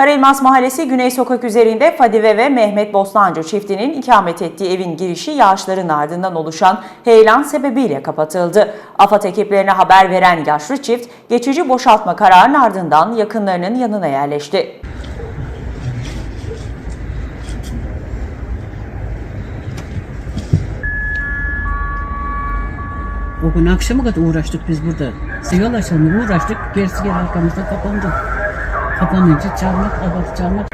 Karelmas Mahallesi Güney Sokak üzerinde Fadive ve Mehmet Bostancı çiftinin ikamet ettiği evin girişi yağışların ardından oluşan heyelan sebebiyle kapatıldı. AFAD ekiplerine haber veren yaşlı çift geçici boşaltma kararının ardından yakınlarının yanına yerleşti. O gün akşama kadar uğraştık biz burada. Yol açalım uğraştık. Gerisi geri arkamızda kapandı. Kapanınca çalmak, abat çalmak.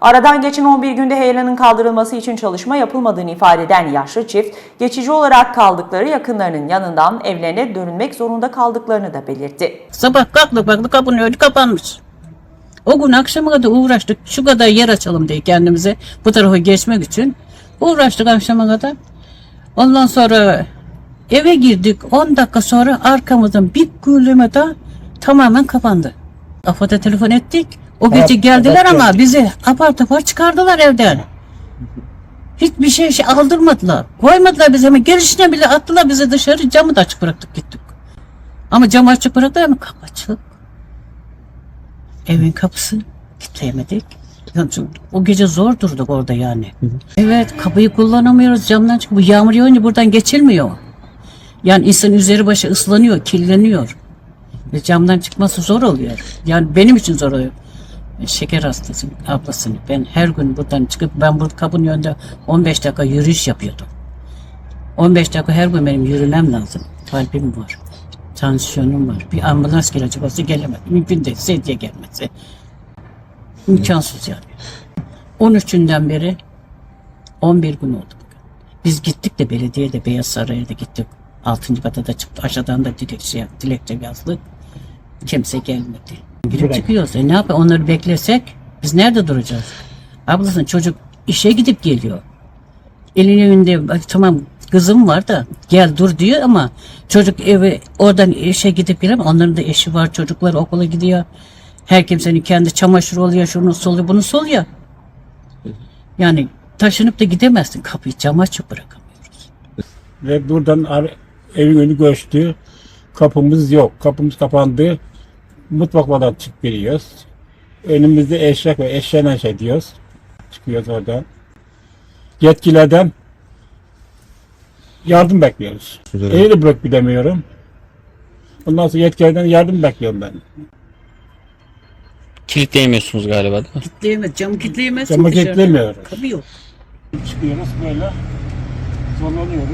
Aradan geçen 11 günde heyelanın kaldırılması için çalışma yapılmadığını ifade eden yaşlı çift, geçici olarak kaldıkları yakınlarının yanından evlerine dönülmek zorunda kaldıklarını da belirtti. Sabah kalktık baktık kapının önü kapanmış. O gün akşama kadar uğraştık. Şu kadar yer açalım diye kendimize bu tarafa geçmek için. Uğraştık akşama kadar. Ondan sonra eve girdik. 10 dakika sonra arkamızdan bir kilometre tamamen kapandı. AFAD'a telefon ettik. O gece geldiler ama bizi apar topar çıkardılar evden. Hiçbir şey, şey aldırmadılar. Koymadılar bize hemen gelişine bile attılar bizi dışarı camı da açık bıraktık gittik. Ama camı açık bıraktılar ama kapı açık. Evin kapısı kilitleyemedik. Yani o gece zor durduk orada yani. Evet kapıyı kullanamıyoruz camdan çık. Bu yağmur yağınca buradan geçilmiyor. Yani insan üzeri başı ıslanıyor, kirleniyor. Ve camdan çıkması zor oluyor. Yani benim için zor oluyor. Şeker hastasıyım ablasını. Ben her gün buradan çıkıp ben bu kapının önünde 15 dakika yürüyüş yapıyordum. 15 dakika her gün benim yürümem lazım. Kalbim var. Tansiyonum var. Bir ambulans gelecek olsa gelemez. Mümkün değil. Sedye gelmesi. İmkansız yani. 13'ünden beri 11 gün oldu. Biz gittik de belediyede Beyaz Saray'a da gittik. 6. kata da çıktı. Aşağıdan da dilekçe, dilekçe yazdık. Kimse gelmedi. Girip çıkıyoruz. E ne yapalım? Onları beklesek biz nerede duracağız? Ablasın çocuk işe gidip geliyor. Elin önünde bak tamam kızım var da gel dur diyor ama çocuk evi oradan işe gidip gelemez. Onların da eşi var çocuklar okula gidiyor. Her kimsenin kendi çamaşırı oluyor şunu soluyor bunu soluyor. Yani taşınıp da gidemezsin kapıyı cam açık bırakamıyoruz. Ve buradan evin önü göçtü. Kapımız yok. Kapımız kapandı. Mutfaklardan çık geliyoruz. Önümüzde eşek ve eşeğine şey diyoruz. Çıkıyoruz oradan. Yetkililerden yardım bekliyoruz. Evi de bırak gidemiyorum. Ondan sonra yetkililerden yardım bekliyorum ben. Kilitleyemiyorsunuz galiba değil mi? Kitleyemez, camı kitleyemezsin. Camı kilitlemiyoruz. Kapı yok. Çıkıyoruz böyle. Zorlanıyoruz.